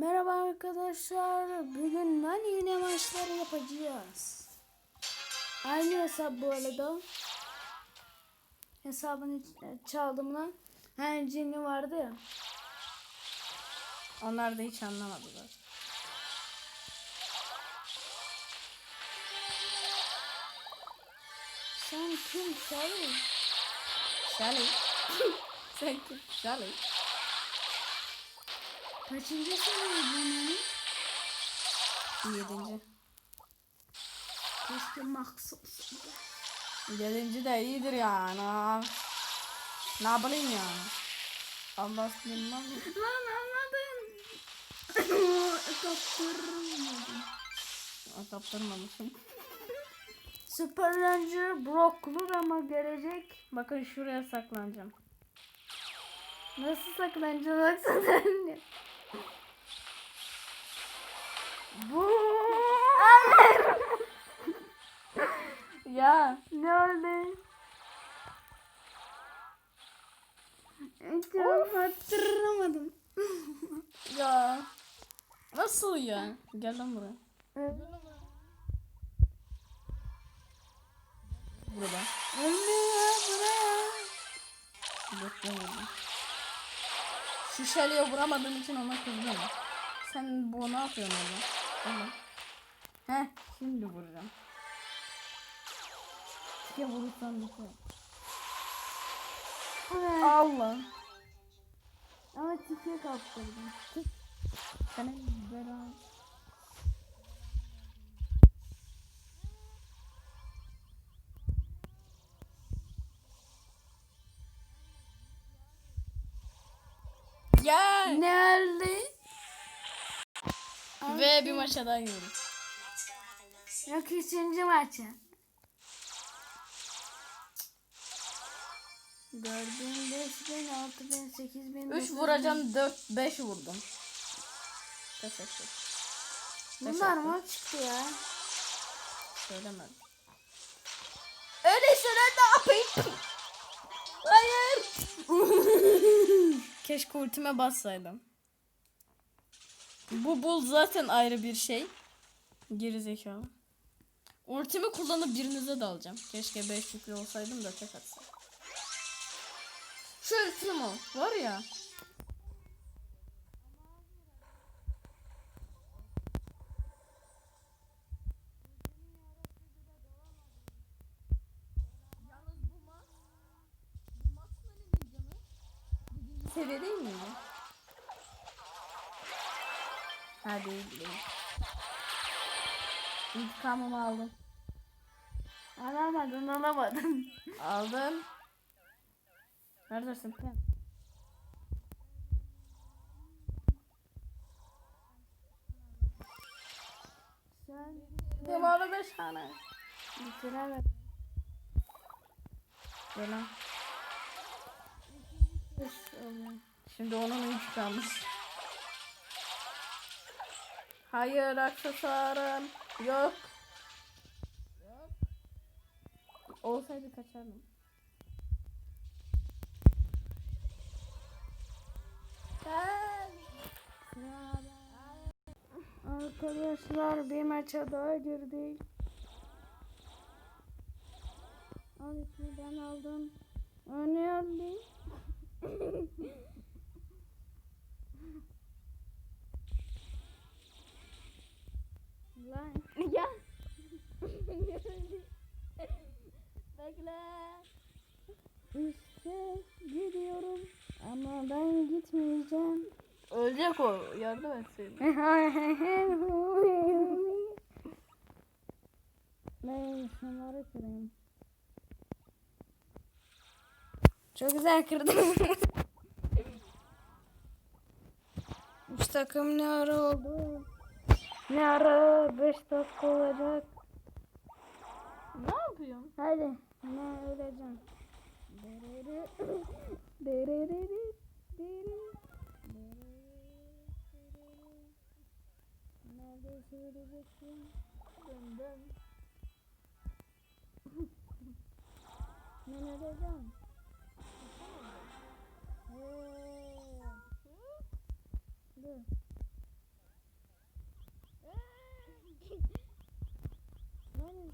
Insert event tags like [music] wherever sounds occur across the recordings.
Merhaba arkadaşlar. Bugün lan yine maçları yapacağız. Aynı hesap bu arada. Hesabını çaldım lan. Hani cini vardı ya. Onlar da hiç anlamadılar. Sen kim Salih? Sally. [laughs] Sen kim? Sally. Kaçıncı seviye bunu? Yedinci. Keşke Max olsun. Yedinci de iyidir yani. Ne yapayım yani? Allah bilmem. Lan anladın. Kaptırmadım. Kaptırmamışım. Super Ranger Brock'lur ama gelecek. Bakın şuraya saklanacağım. Nasıl saklanacaksın sen? Bu Ya. ne oldu? Çok hatırlamadım. Ya. Nasıl ya? Gel lan buraya. Burada. Ölmüyor buraya. Beklemedim. Şu şaleye vuramadığım için ona kızdım. Sen bu ne yapıyorsun orada? Tamam. Heh, şimdi vuracağım. Tike vurursan bir şey. Allah. Ama tike kaptırdım. Senin belan. Gel. Nerede? Ve bir maça daha gidiyoruz. Yok üçüncü bin, altı bin, sekiz bin, 3 dokuz bin. vuracağım 4 5 vurdum. Teşekkür. Bunlar mı çıktı ya? Söylemedim. Öyleyse ne yapayım? Hayır. [laughs] Keşke ultime bassaydım. Bu bul zaten ayrı bir şey. Geri zekalı. Ultimi kullanıp birinize dalacağım. Keşke 5 yüklü olsaydım da tek atsam. Şu ultim o. Var ya. Seviye değil miydi? Ha değil değil. İntikamımı aldım. Alamadın alamadın. Aldım. Neredesin? Sen Devamlı 5 tane. lan. Allah. Şimdi onun intikamı. Hayır aksesuarım. Yok. Yok. Olsaydı kaçardım. Arkadaşlar bir maça daha girdik. Al ben aldım. Oynayalım. Lan [laughs] ya. Bekle. İşte gidiyorum ama ben gitmeyeceğim. Ölecek o. Yardım etsin. [laughs] ben şunları kırayım. Çok güzel kırdım. [laughs] Üç takım ne ara oldu? Ne ara 5 dakika olacak. Ne yapıyorsun? Hadi ne öleceğim. [coughs] Derere, derere, derere. Nerede söyleyeceksin? Ben. Ne öleceğim?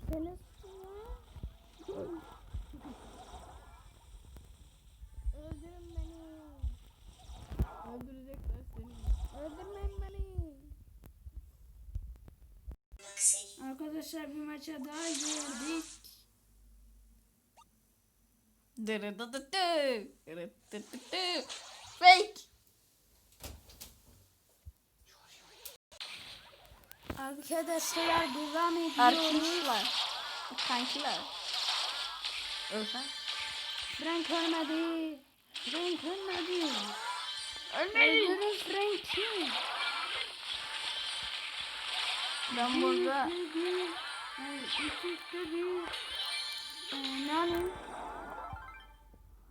Seni Öldürün beni. Öldürecekler seni. Öldürmeyin beni. Arkadaşlar bir maça daha girdik. Fake. Arkadaşlar devam ediyoruz. Arkadaşlar. Kankiler. Ölsen. Frank ölmedi. Frank ölmedi. Ölmeyin. Öldürün Frank'i. Ben burada bir. Ee,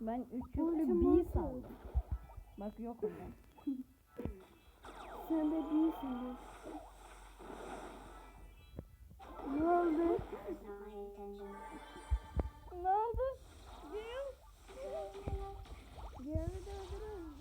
ben üç yüklü bir saldım. Bak yok onda. Sen de değilsin. Ne oldu? Ne oldu? Diğerini de öldürün.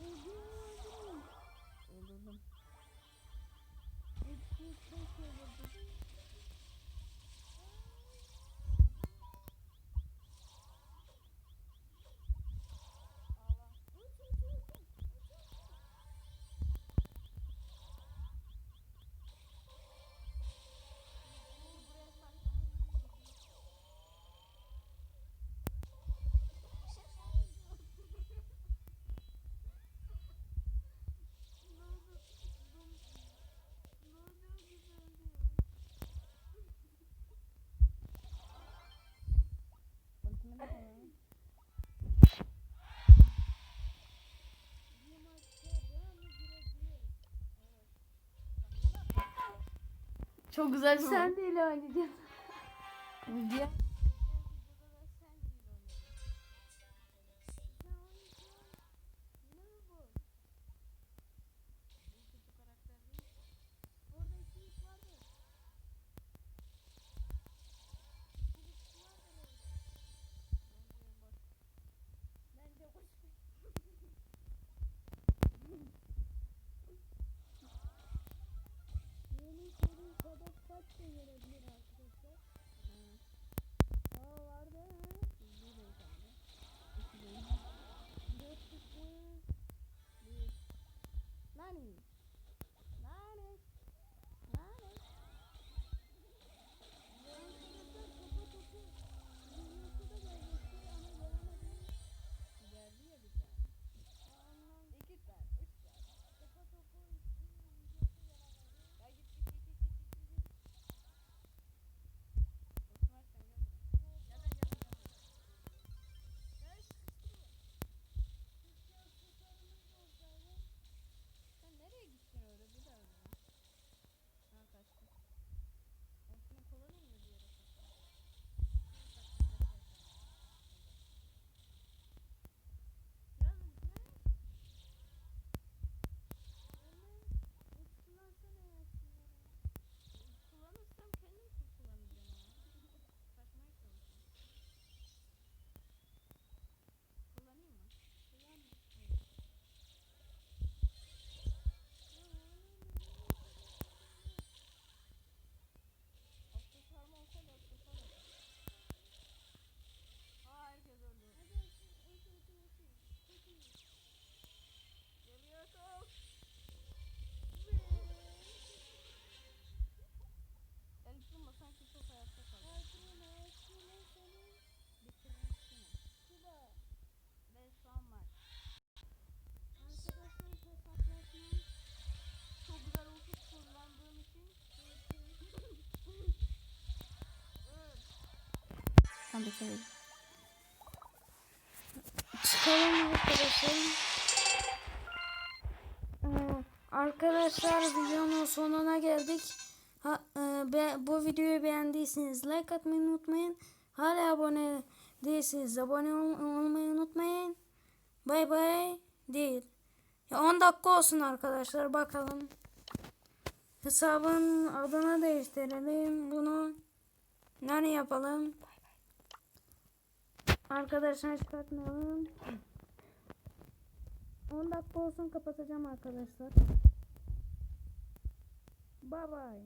Çok güzel bir Sen de ile oynayacaksın. Diğer şey gelebilir arkadaşlar? Aa vardı ha. Dört çıktı. Bir. Nani? Nani? Nani? Arkadaşlar kafa topu. Videosu da gelecekti ama gelemedim. geldi ya bir tane. Ondan İki tane, üç tane. kafa topu için videosu gelemedi. Ya git git git git git git git. Osman sen gel buraya. Gel lan, gel lan, gel lan. Gel sıkıştırma. Türkçe tutarımız olsaydı. Sen nereye gittin öyle bir daha öyle? Ha kaçtı. Ben şunu kullanayım mı diye Ya bırak. Öyle uç kullansana ya şunları. Kullanırsam kendim kullanacağım ama. Saçmaya çalışıyorum. Kullanayım mı? Kullan. Aksesuarım olsaydı aksesuar yapardım. Aa herkes öldü. Hadi açın, açın, açın, açın. Çok iyi. Geliyor çok. El tutmasan ki çok hayatta kalır. Altının ağaçlığına senin Bitirmişsin. suda. Ve son maç. Arkadaşlar hesaplaşma. Çok güzel ulti kullandığım için. Tam bitirelim. Çıkalım arkadaşlar. Ee, arkadaşlar videonun sonuna geldik. Ha, e, be- bu videoyu beğendiyseniz like atmayı unutmayın. Hala abone değilseniz abone ol- olmayı unutmayın. Bay bay değil. Ya 10 dakika olsun arkadaşlar bakalım. Hesabın adını değiştirelim. Bunu nereye yapalım? Arkadaşlar çıkartmayalım. 10 dakika olsun kapatacağım arkadaşlar. Bye bye.